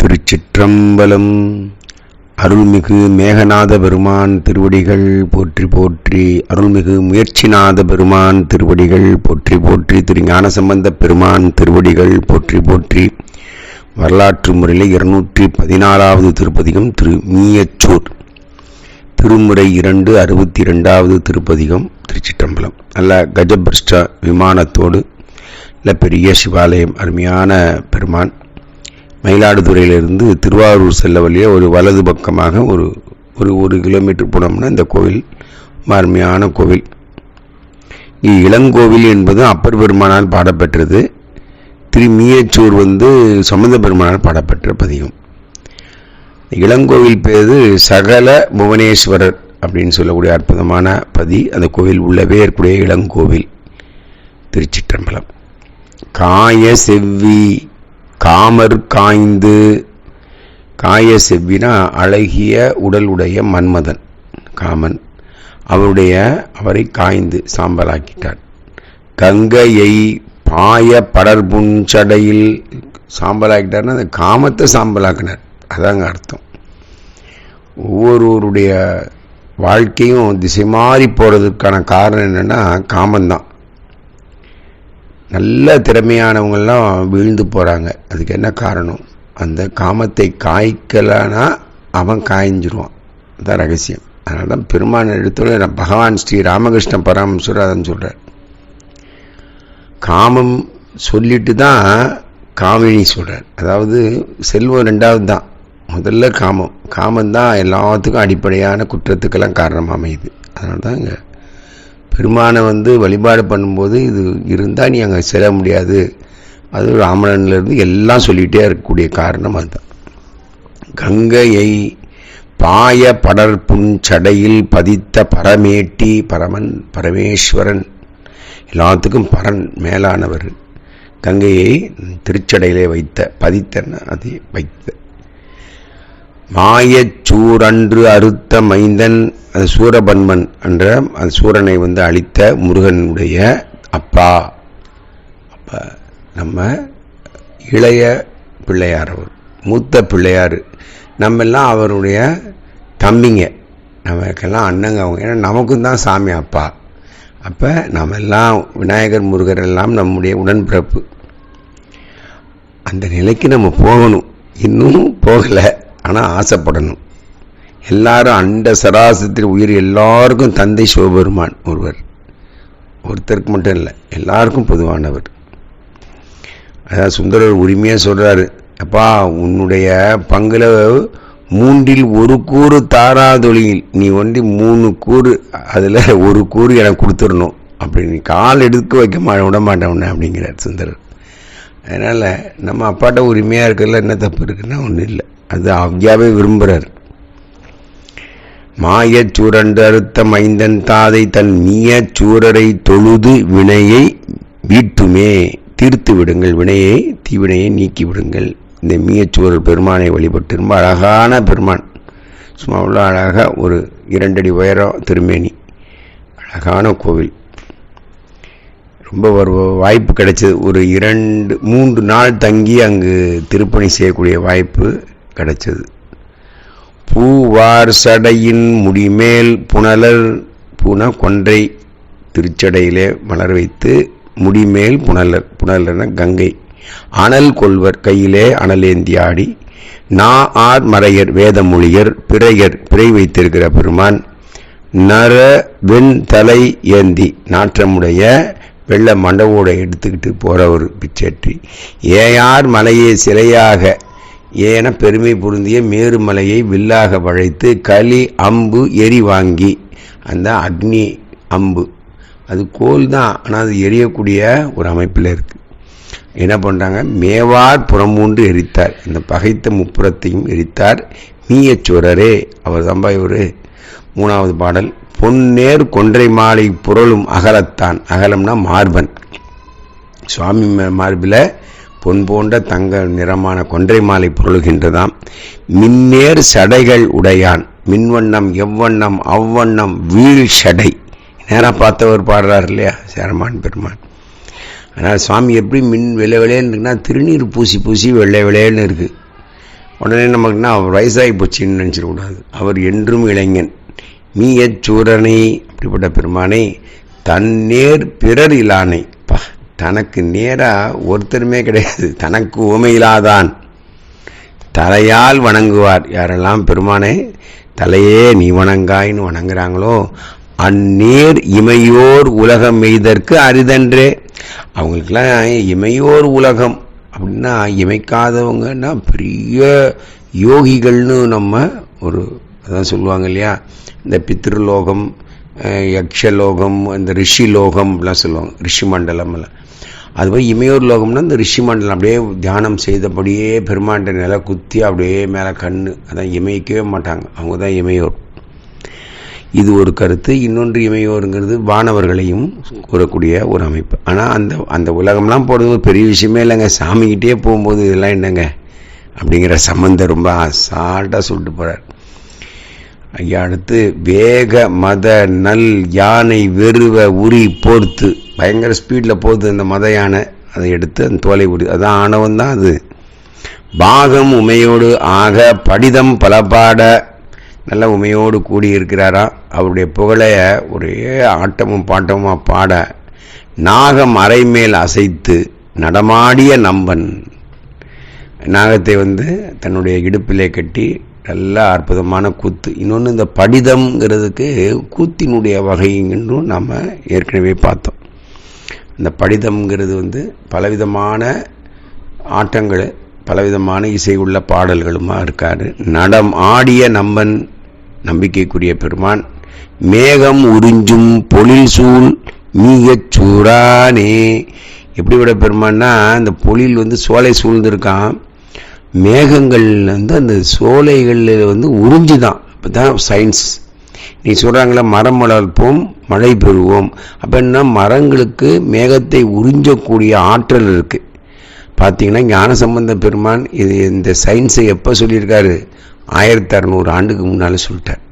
திருச்சிற்றம்பலம். அருள்மிகு மேகநாத பெருமான் திருவடிகள் போற்றி போற்றி அருள்மிகு முயற்சிநாத பெருமான் திருவடிகள் போற்றி போற்றி திரு ஞானசம்பந்த பெருமான் திருவடிகள் போற்றி போற்றி. வரலாற்று முறையில் இருநூற்றி பதினாலாவது திருப்பதிகம் திரு. மீயச்சூர். திருமுறை இரண்டு அறுபத்தி ரெண்டாவது திருப்பதிகம் திருச்சிற்றம்பலம். நல்ல கஜபிரஷ்ட விமானத்தோடு நல்ல பெரிய சிவாலயம் அருமையான பெருமான். மயிலாடுதுறையிலிருந்து திருவாரூர் செல்ல வழியே ஒரு வலது பக்கமாக ஒரு ஒரு ஒரு கிலோமீட்டர் போனோம்னா இந்த கோவில் ரொம்ப அருமையான கோவில். இங்கே இளங்கோவில் என்பது அப்பர் பெருமானால் பாடப்பெற்றது. திருமியச்சூர் வந்து சம்பந்த பெருமானால் பாடப்பெற்ற பதிகம். இளங்கோவில் பேரு சகல புவனேஸ்வரர் அப்படின்னு சொல்லக்கூடிய அற்புதமான பதி. அந்த கோவில் உள்ளவே இருக்கக்கூடிய இளங்கோவில் திருச்சிற்றம்பலம். காய செவ்வி காமர் காய்ந்து காய செவ்வினா அழகிய உடலுடைய மன்மதன் காமன். அவருடைய அவரை காய்ந்து சாம்பலாக்கிட்டார். கங்கையை பாய படர்புஞ்சடையில் சாம்பலாக்கிட்டார்னா அந்த காமத்தை சாம்பலாக்கினார். அதாங்க அர்த்தம். ஒவ்வொருவருடைய வாழ்க்கையும் திசை மாறி போகிறதுக்கான காரணம் என்னென்னா காமந்தான். நல்ல திறமையானவங்கள்லாம் வீழ்ந்து போகிறாங்க அதுக்கு என்ன காரணம்? அந்த காமத்தை காய்க்கலைன்னா அவன் காய்ஞ்சிருவான். அதுதான் ரகசியம். அதனால தான் பெருமான் நான் பகவான் ஸ்ரீ ராமகிருஷ்ண பரமசுரர் அதன் சொல்கிறார் காமம் சொல்லிட்டு தான் காமினி சொல்கிறார் அதாவது செல்வம் ரெண்டாவது தான். முதல்ல காமம். காமம் தான் எல்லாத்துக்கும் அடிப்படையான குற்றத்துக்கெல்லாம் காரணமாக அமையுது. அதனால தான் இங்கே பெருமானை வந்து வழிபாடு பண்ணும்போது இது இருந்தால் நீ அங்கே செல்ல முடியாது. அது ராமணன்லேருந்து எல்லாம் சொல்லிகிட்டே இருக்கக்கூடிய காரணம் அதுதான். கங்கையை பாய படர் சடையில் பதித்த பரமேட்டி பரமன் பரமேஸ்வரன் எல்லாத்துக்கும் பரன் மேலானவர். கங்கையை திருச்சடையிலே வைத்த பதித்தன அதை வைத்த. மாயச்சூரன்று அறுத்த மைந்தன் அது சூரபன்மன் என்ற அந்த சூரனை வந்து அழித்த முருகனுடைய அப்பா. அப்போ நம்ம இளைய பிள்ளையார் அவர் மூத்த பிள்ளையார். நம்மெல்லாம் அவருடைய தம்பிங்க. நமக்கெல்லாம் அண்ணங்க அவங்க. ஏன்னா நமக்கும் தான் சாமி அப்பா. அப்போ நம்ம எல்லாம் விநாயகர் முருகர் எல்லாம் நம்முடைய உடன்பிறப்பு. அந்த நிலைக்கு நம்ம போகணும். இன்னும் போகலை. ஆனால் ஆசைப்படணும். எல்லாரும் அண்ட சராசத்தில் உயிர் எல்லாருக்கும் தந்தை சிவபெருமான் ஒருவர். ஒருத்தருக்கு மட்டும் இல்லை எல்லாருக்கும் பொதுவானவர். அதான் சுந்தரர் உரிமையாக சொல்கிறாரு அப்பா உன்னுடைய பங்குல மூன்றில் ஒரு கூறு தாராதொழியில் நீ வந்து மூணு கூறு அதில் ஒரு கூறு எனக்கு கொடுத்துடணும். அப்படின்னு கால் எடுக்க வைக்க மா விட மாட்டேன் உன்னை அப்படிங்கிறார் சுந்தரர். அதனால் நம்ம அப்பாட்ட உரிமையாக இருக்கிறதுல என்ன தப்பு இருக்குன்னா ஒன்றும் இல்லை. அது அவ்யாவே விரும்புகிறார். மாயச் சூரண்டு அறுத்த மைந்தன் தாதை தன் மீய சூரரை தொழுது வினையை வீட்டுமே தீர்த்து விடுங்கள். வினையை தீவினையை நீக்கி விடுங்கள். இந்த மீயச்சூரர் பெருமானை வழிபட்டு ரொம்ப அழகான பெருமான். சும்மா உள்ள அழகாக ஒரு இரண்டடி உயரம் திருமேனி. அழகான கோவில். ரொம்ப ஒரு வாய்ப்பு கிடைச்சது. ஒரு இரண்டு மூன்று நாள் தங்கி அங்கு திருப்பணி செய்யக்கூடிய வாய்ப்பு கிடைச்சது. பூவார் சடையின் முடிமேல் புனலர் புன கொன்றை திருச்சடையிலே மலர் வைத்து முடிமேல் புனலர் புனலர்ன கங்கை அனல் கொள்வர் கையிலே அனலேந்தி ஆடி நா ஆர் மறையர் வேதமொழியர் பிறையர் பிறை வைத்திருக்கிற பெருமான் நர வெண் தலை ஏந்தி நாற்றமுடைய வெள்ள மண்டவோட எடுத்துக்கிட்டு போகிறவர் பிச்சேற்றி. ஏயார் மலையை சிலையாக ஏன பெருமை பொருந்திய மேருமலையை வில்லாக வளைத்து களி அம்பு எரி வாங்கி. அந்த அக்னி அம்பு. அது கோல் தான் ஆனால் அது எரியக்கூடிய ஒரு அமைப்பில் இருக்குது என்ன பண்ணுறாங்க மேவார் புறமூன்று எரித்தார். இந்த பகைத்த முப்புறத்தையும் எரித்தார். மீயச்சோரரே அவர் தம்பா இவர்? மூணாவது பாடல் பொன்னேர் கொன்றை மாலை புரளும் அகலத்தான். அகலம்னா மார்பன். சுவாமி மார்பில் பொன் போன்ற தங்க நிறமான கொன்றை மாலை பொருளுகின்றதாம். மின்னேர் சடைகள் உடையான். மின்வண்ணம் எவ்வண்ணம் அவ்வண்ணம் வீழ் சடை. நேராக பார்த்தவர் பாடுறார் இல்லையா? சேரமான் பெருமான். ஆனால் சுவாமி எப்படி மின் வெள்ளை விளையன்னு இருக்குன்னா திருநீர் பூசி பூசி வெள்ளை விளையன்னு இருக்குது உடனே நமக்குன்னா அவர் வயசாகி போச்சுன்னு நினச்சிடக்கூடாது அவர் என்றும் இளைஞன். மீயச்சூரனை அப்படிப்பட்ட பெருமானை தன்னேர் பிறர் இலானை. தனக்கு நேராக ஒருத்தருமே கிடையாது. தனக்கு உமையிலாதான் தலையால் வணங்குவார். யாரெல்லாம் பெருமானே தலையே நீ வணங்காயின்னு வணங்குறாங்களோ அந்நேர் இமையோர் உலகம் மெய்தற்கு அரிதன்றே. அவங்களுக்கெல்லாம் இமையோர் உலகம் அப்படின்னா இமைக்காதவங்கன்னா பெரிய யோகிகள்னு நம்ம ஒரு அதான் சொல்லுவாங்க இல்லையா? இந்த பித்ருலோகம் யக்ஷலோகம் இந்த ரிஷி லோகம் அப்படிலாம் சொல்லுவாங்க. ரிஷி மண்டலம் எல்லாம் அது போய் இமையோர் லோகம்னா இந்த ரிஷி மண்டலம் அப்படியே தியானம் செய்தபடியே பெருமாண்ட நில குத்தி அப்படியே மேலே கண் அதான் இமைக்கவே மாட்டாங்க. அவங்க தான் இமையோர். இது ஒரு கருத்து. இன்னொன்று இமையோருங்கிறது வானவர்களையும் கூறக்கூடிய ஒரு அமைப்பு. ஆனால் அந்த அந்த உலகம்லாம் போடுறது ஒரு பெரிய விஷயமே இல்லைங்க. சாமிக்கிட்டே போகும்போது இதெல்லாம் என்னங்க? அப்படிங்கிற சம்மந்தம் ரொம்ப அசால்ட்டாக சொல்லிட்டு போகிறார் ஐயா அடுத்து வேக மத நல் யானை வெறுவ உரி போர்த்து. பயங்கர ஸ்பீடில் போகுது அந்த மத யானை. அதை எடுத்து அந்த தோலை உரி. அதான் ஆணவம் தான் அது. பாகம் உமையோடு ஆக படிதம் பலபாட. நல்ல உமையோடு கூடியிருக்கிறாராம் அவருடைய புகழைய ஒரே ஆட்டமும் பாட்டமுமா பாட. நாகம் அரைமேல் அசைத்து நடமாடிய நம்பன். நாகத்தை வந்து தன்னுடைய இடுப்பிலே கட்டி நல்ல அற்புதமான கூத்து. இன்னொன்று இந்த படிதம்ங்கிறதுக்கு கூத்தினுடைய வகைங்கன்றும் நம்ம நாம் ஏற்கனவே பார்த்தோம். இந்த படிதம்ங்கிறது வந்து பலவிதமான ஆட்டங்கள் பலவிதமான இசை உள்ள பாடல்களுமா இருக்கார். நடம் ஆடிய நம்பன் நம்பிக்கைக்குரிய பெருமான் மேகம் உறிஞ்சும் பொழில் சூழ் மீகச் சூடானே. எப்படி விட பெருமான்னா இந்த பொழில் வந்து சோலை சூழ்ந்திருக்கான் மேகங்கள் வந்து அந்த சோலைகளில் வந்து உறிஞ்சுதான். இப்போ தான் சயின்ஸ் நீ சொல்கிறாங்களே மரம் வளர்ப்போம் மழை பெறுவோம். அப்போ என்ன மரங்களுக்கு மேகத்தை உறிஞ்சக்கூடிய ஆற்றல் இருக்குது பார்த்தீங்கன்னா ஞானசம்பந்த பெருமான் இது இந்த சயின்ஸை எப்போ சொல்லியிருக்காரு? ஆயிரத்தி அறநூறு ஆண்டுக்கு முன்னால் சொல்லிட்டார்.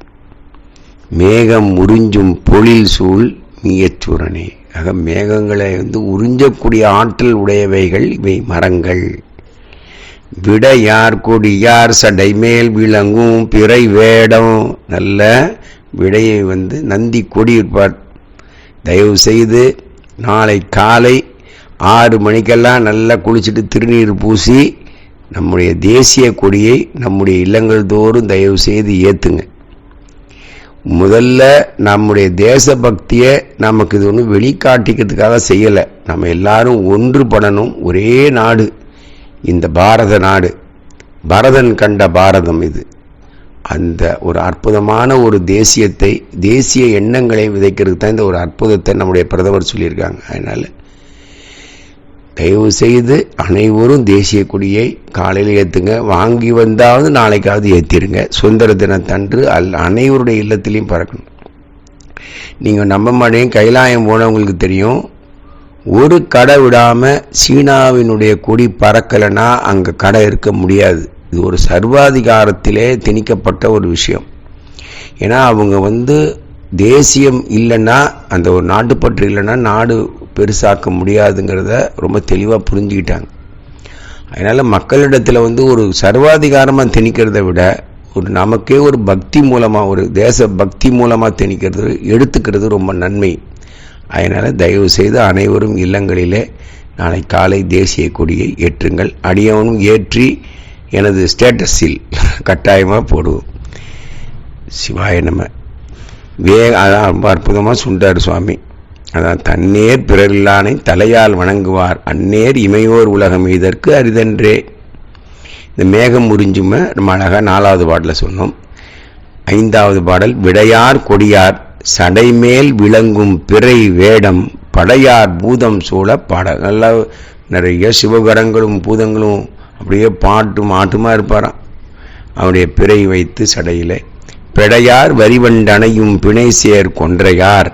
மேகம் உறிஞ்சும் பொழில் சூழ் மீயச்சூரனே ஆக மேகங்களை வந்து உறிஞ்சக்கூடிய ஆற்றல் உடையவைகள் இவை மரங்கள். விடையார் கொடியார் சடை மேல் விளங்கும் பிறை வேடம். நல்ல விடையை வந்து நந்தி கொடி இருப்பார் தயவு செய்து நாளை காலை ஆறு மணிக்கெல்லாம் நல்லா குளிச்சுட்டு திருநீர் பூசி நம்முடைய தேசிய கொடியை நம்முடைய இல்லங்கள் தோறும் தயவு செய்து ஏற்றுங்க முதல்ல நம்முடைய தேசபக்தியை நமக்கு இது ஒன்றும் வெளிக்காட்டிக்கிறதுக்காக செய்யலை. நம்ம எல்லாரும் ஒன்றுபடணும் ஒரே நாடு. இந்த பாரத நாடு பரதன் கண்ட பாரதம் இது. அந்த ஒரு அற்புதமான ஒரு தேசியத்தை தேசிய எண்ணங்களை விதைக்கிறதுக்கு தான் இந்த ஒரு அற்புதத்தை நம்முடைய பிரதமர் சொல்லியிருக்காங்க. அதனால் தயவு செய்து அனைவரும் தேசிய கொடியை காலையில் ஏற்றுங்க வாங்கி வந்தாவது நாளைக்காவது ஏற்றிருங்க சுதந்திர தினத்தன்று அல் அனைவருடைய இல்லத்திலையும் பறக்கணும். நீங்கள் நம்ப மாட்டேங்க. கைலாயம் போனவங்களுக்கு தெரியும். ஒரு கடை விடாமல் சீனாவினுடைய கொடி பறக்கலைன்னா அங்கே கடை இருக்க முடியாது. இது ஒரு சர்வாதிகாரத்திலே திணிக்கப்பட்ட ஒரு விஷயம். ஏன்னா அவங்க வந்து தேசியம் இல்லைன்னா அந்த ஒரு நாட்டுப்பற்று இல்லைன்னா நாடு பெருசாக்க முடியாதுங்கிறத ரொம்ப தெளிவாக புரிஞ்சுக்கிட்டாங்க. அதனால் மக்களிடத்தில் வந்து ஒரு சர்வாதிகாரமாக திணிக்கிறத விட ஒரு நமக்கே ஒரு பக்தி மூலமாக ஒரு தேச பக்தி மூலமாக திணிக்கிறது எடுத்துக்கிறது ரொம்ப நன்மை. அதனால் தயவு செய்து அனைவரும் இல்லங்களிலே நாளை காலை தேசிய கொடியை ஏற்றுங்கள். அடியவனும் ஏற்றி எனது ஸ்டேட்டஸில் கட்டாயமாக போடுவோம். சிவாய நம்ம வே அதான் ரொம்ப அற்புதமாக சுண்டார் சுவாமி. அதான் தன்னேர் பிறரில்லானை தலையால் வணங்குவார். அந்நேர் இமையோர் உலகம் இதற்கு அரிதன்றே. இந்த மேகம் முறிஞ்சும நம்ம அழகாக நாலாவது பாடலில் சொன்னோம். ஐந்தாவது பாடல் விடையார் கொடியார். சடைமேல் விளங்கும் பிறை வேடம் படையார் பூதம் சூழ பாட நல்லா நிறைய சிவகரங்களும் பூதங்களும் அப்படியே பாட்டும் மாட்டுமா இருப்பாராம். அவருடைய பிறை வைத்து சடையிலே பிடையார் வரிவண்டனையும் பிணை சேர் கொன்றையார்.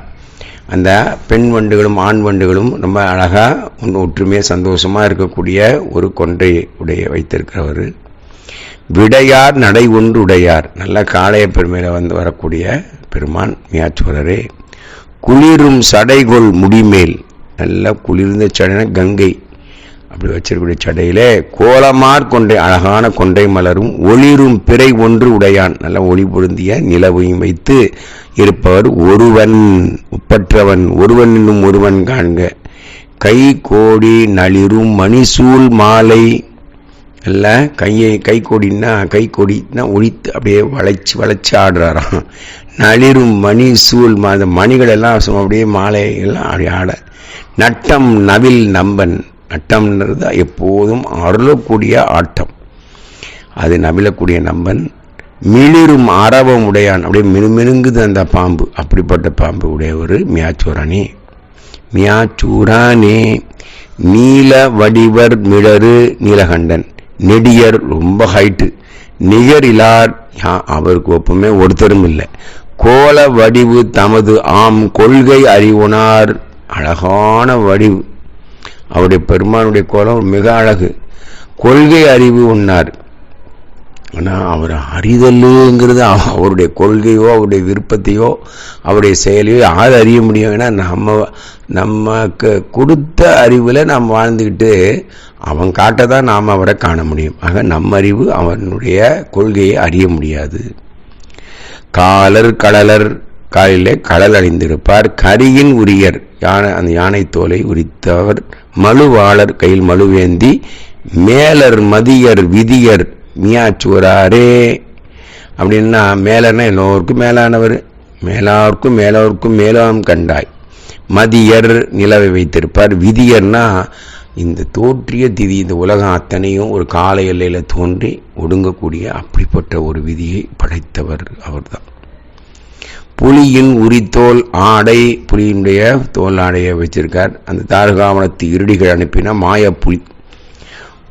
அந்த பெண் வண்டுகளும் ஆண் வண்டுகளும் ரொம்ப அழகாக ஒற்றுமையாக சந்தோஷமாக இருக்கக்கூடிய ஒரு கொன்றை உடைய வைத்திருக்கிறவர். விடையார் நடை ஒன்று உடையார். நல்ல காளைய பெருமையில் வந்து வரக்கூடிய பெருமான் மியாச்சுவரரே குளிரும் சடைகொள் முடிமேல். நல்லா குளிர்ந்த சடைன கங்கை. அப்படி வச்சிருக்கக்கூடிய சடையிலே கோலமார் கொண்டை அழகான கொண்டை மலரும் ஒளிரும் பிறை ஒன்று உடையான். நல்ல ஒளி பொருந்திய நிலவையும் வைத்து இருப்பவர் ஒருவன் உப்பற்றவன் ஒருவன் என்னும் ஒருவன் காண்க. கை கோடி நளிரும் மணிசூல் மாலை இல்லை கையை கை கொடின்னா கை கொடினா ஒழித்து அப்படியே வளைச்சு வளைச்சு ஆடுறாராம். நளிரும் மணி சூழ் மா- அந்த மணிகள் எல்லாம் சும்மா அப்படியே மாலை எல்லாம் அப்படி ஆட. நட்டம் நவில் நம்பன். நட்டம்ன்றது எப்போதும் அருளக்கூடிய ஆட்டம். அது நவிலக்கூடிய நம்பன். மிளிரும் ஆரவம் உடையான். அப்படியே மினுமினுங்குது அந்த பாம்பு. அப்படிப்பட்ட பாம்பு உடைய ஒரு மியாச்சூரானே. மியாச்சூரானே. நீல வடிவர் மிளறு நீலகண்டன். நெடியர் ரொம்ப ஹைட்டு நிகரிலார் யா- அவருக்கு ஒப்புமே ஒருத்தரும் இல்லை. கோல வடிவு தமது ஆம் கொள்கை அறிவுனார். அழகான வடிவு. அவருடைய பெருமானுடைய கோலம் மிக அழகு. கொள்கை அறிவு உன்னார். ஆனால் அவர் அறிதலுங்கிறது அவருடைய கொள்கையோ அவருடைய விருப்பத்தையோ அவருடைய செயலையோ யார் அறிய முடியும்? ஏன்னா நம்ம நமக்கு கொடுத்த அறிவில் நாம் வாழ்ந்துக்கிட்டு அவன் காட்ட தான் நாம் அவரை காண முடியும். ஆக நம்மறிவு அவனுடைய கொள்கையை அறிய முடியாது. காலர் கடலர் காலிலே கடல் அணிந்திருப்பார். கரியின் உரியர் யானை அந்த யானை தோலை உரித்தவர். மழுவாளர் கையில் மழுவேந்தி மேலர் மதியர் விதியர் மியாச்சுவராரே அப்படின்னா மேலர்னா எல்லோருக்கும் மேலானவர் மேலாருக்கும் மேலோருக்கும் மேலாம் கண்டாய். மதியர் நிலவை வைத்திருப்பார். விதியர்னா இந்த தோற்றிய திதி இந்த உலகம் அத்தனையும் ஒரு கால எல்லையில் தோன்றி ஒடுங்கக்கூடிய அப்படிப்பட்ட ஒரு விதியை படைத்தவர் அவர்தான். புலியின் உரித்தோல் ஆடை புலியினுடைய தோல் ஆடையை வச்சிருக்கார். அந்த தாரகாவனத்து இருடிகள் அனுப்பின மாயப்புலி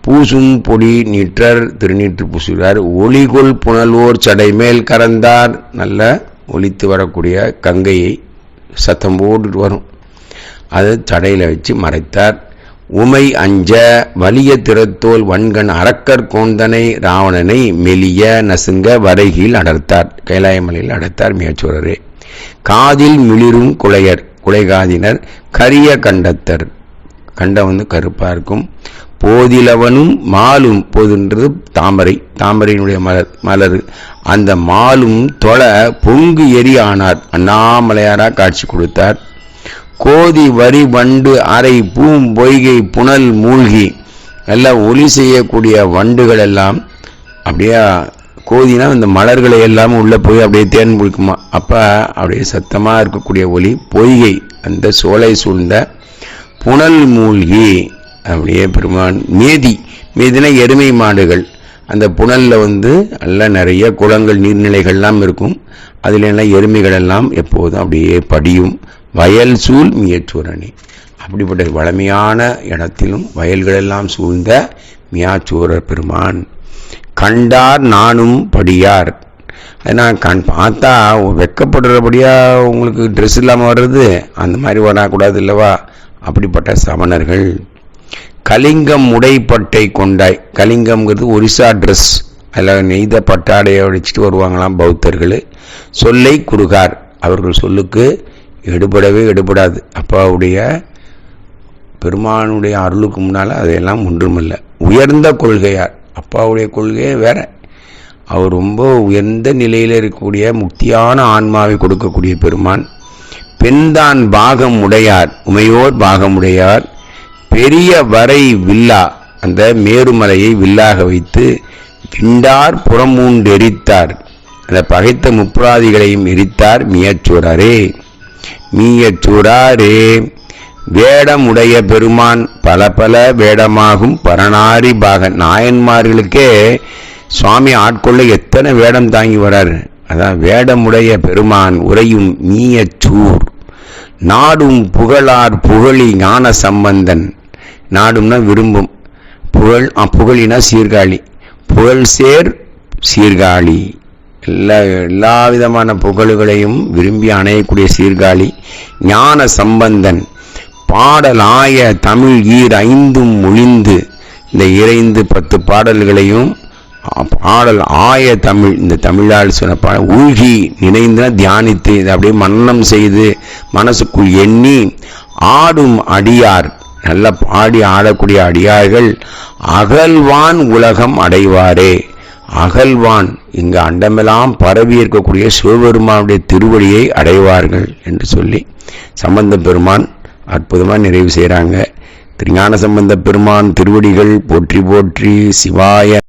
பூசும் பொடி நீற்றர் திருநீற்று பூசுகிறார். ஒளிகொள் புனல்வோர் சடை மேல் கறந்தார் நல்ல ஒலித்து வரக்கூடிய கங்கையை சத்தம் போட்டு வரும். அதை சடையில் வச்சு மறைத்தார். உமை அஞ்ச வலிய திறத்தோல் வன்கண் அரக்கர் கோந்தனை ராவணனை மெலிய நசுங்க வரைகில் அடர்த்தார். கைலாயமலையில் அடர்த்தார் மிகச்சோரரே காதில் மிளிரும் குளையர் குலைகாதினர் கரிய கண்டத்தர். கண்டம் வந்து கருப்பா இருக்கும். போதிலவனும் மாலும் போதுன்றது தாமரை. தாமரையினுடைய மலர் மலர். அந்த மாலும் தொழ பொங்கு எரி ஆனார். அண்ணாமலையாரா காட்சி கொடுத்தார். கோதி வரி வண்டு அறை பூம் பொய்கை புனல் மூழ்கி. எல்லாம் ஒளி செய்யக்கூடிய வண்டுகள் எல்லாம் அப்படியே கோதினா இந்த மலர்களை எல்லாம் உள்ளே போய் அப்படியே தேன் பிடிக்குமா அப்போ அப்படியே சத்தமாக இருக்கக்கூடிய ஒளி பொய்கை அந்த சோலை சூழ்ந்த புனல் மூழ்கி அப்படியே பெருமான் மேதி மேதினா எருமை மாடுகள். அந்த புனலில் வந்து நல்லா நிறைய குளங்கள் நீர்நிலைகள்லாம் இருக்கும். அதுல எல்லாம் எருமைகள் எல்லாம் எப்போதும் அப்படியே படியும். வயல் சூழ் மியச்சூரணி அப்படிப்பட்ட வளமையான இடத்திலும் வயல்களெல்லாம் சூழ்ந்த மியாச்சூரர் பெருமான். கண்டார் நானும் படியார். நான் கண் பார்த்தா வெக்கப்படுறபடியா உங்களுக்கு ட்ரெஸ் இல்லாமல் வர்றது? அந்த மாதிரி வரக்கூடாது இல்லவா அப்படிப்பட்ட சமணர்கள். கலிங்கம் உடைப்பட்டை கொண்டாய் கலிங்கம்ங்கிறது ஒரிசா ட்ரெஸ் அதில் நெய்த பட்டாடையை அடிச்சுட்டு வருவாங்களாம் பௌத்தர்கள். சொல்லை குறுகார். அவர்கள் சொல்லுக்கு எடுபடவே எடுபடாது. அப்பாவுடைய பெருமானுடைய அருளுக்கு முன்னால் அதையெல்லாம் ஒன்றுமில்லை. உயர்ந்த கொள்கையார் அப்பாவுடைய கொள்கையே வேற. அவர் ரொம்ப உயர்ந்த நிலையில் இருக்கக்கூடிய முக்தியான ஆன்மாவை கொடுக்கக்கூடிய பெருமான். பெண்தான் பாகம் உடையார். உமையோர் பாகம் உடையார். பெரிய வரை வில்லா. அந்த மேருமலையை வில்லாக வைத்து விண்டார் புறமூண்டெரித்தார் அந்த பகைத்த முப்புராதிகளையும் எரித்தார் மியச்சூரரே மீயச்சூராரே வேடமுடைய பெருமான் பல பல வேடமாகும் பரணாரி பாக நாயன்மார்களுக்கே சுவாமி ஆட்கொள்ள எத்தனை வேடம் தாங்கி வர்றார் அதான் வேடமுடைய பெருமான் உரையும் மீயச்சூர் நாடும் புகழார் புகழி ஞான சம்பந்தன். நாடும்னா விரும்பும். புகழ் புகழினா சீர்காழி. புகழ் சேர் சீர்காழி. எல்லா எல்லா விதமான புகழுகளையும் விரும்பி அணையக்கூடிய சீர்காழி ஞான சம்பந்தன் பாடலாய தமிழ் ஈர் ஐந்தும் மொழிந்து இந்த இறைந்து பத்து பாடல்களையும் பாடல் ஆய தமிழ் இந்த தமிழால் சொன்ன பா ஊழ்கி நினைந்து தியானித்து இதை அப்படியே மன்னம் செய்து மனசுக்குள் எண்ணி ஆடும் அடியார் நல்ல பாடி ஆடக்கூடிய அடியார்கள் அகல்வான் உலகம் அடைவாரே. அகல்வான் இங்கு அண்டமெல்லாம் பரவி இருக்கக்கூடிய சிவபெருமானுடைய திருவடியை அடைவார்கள் என்று சொல்லி சம்பந்த பெருமான் அற்புதமாக நிறைவு செய்கிறாங்க திருஞான சம்பந்த பெருமான் திருவடிகள் போற்றி போற்றி சிவாய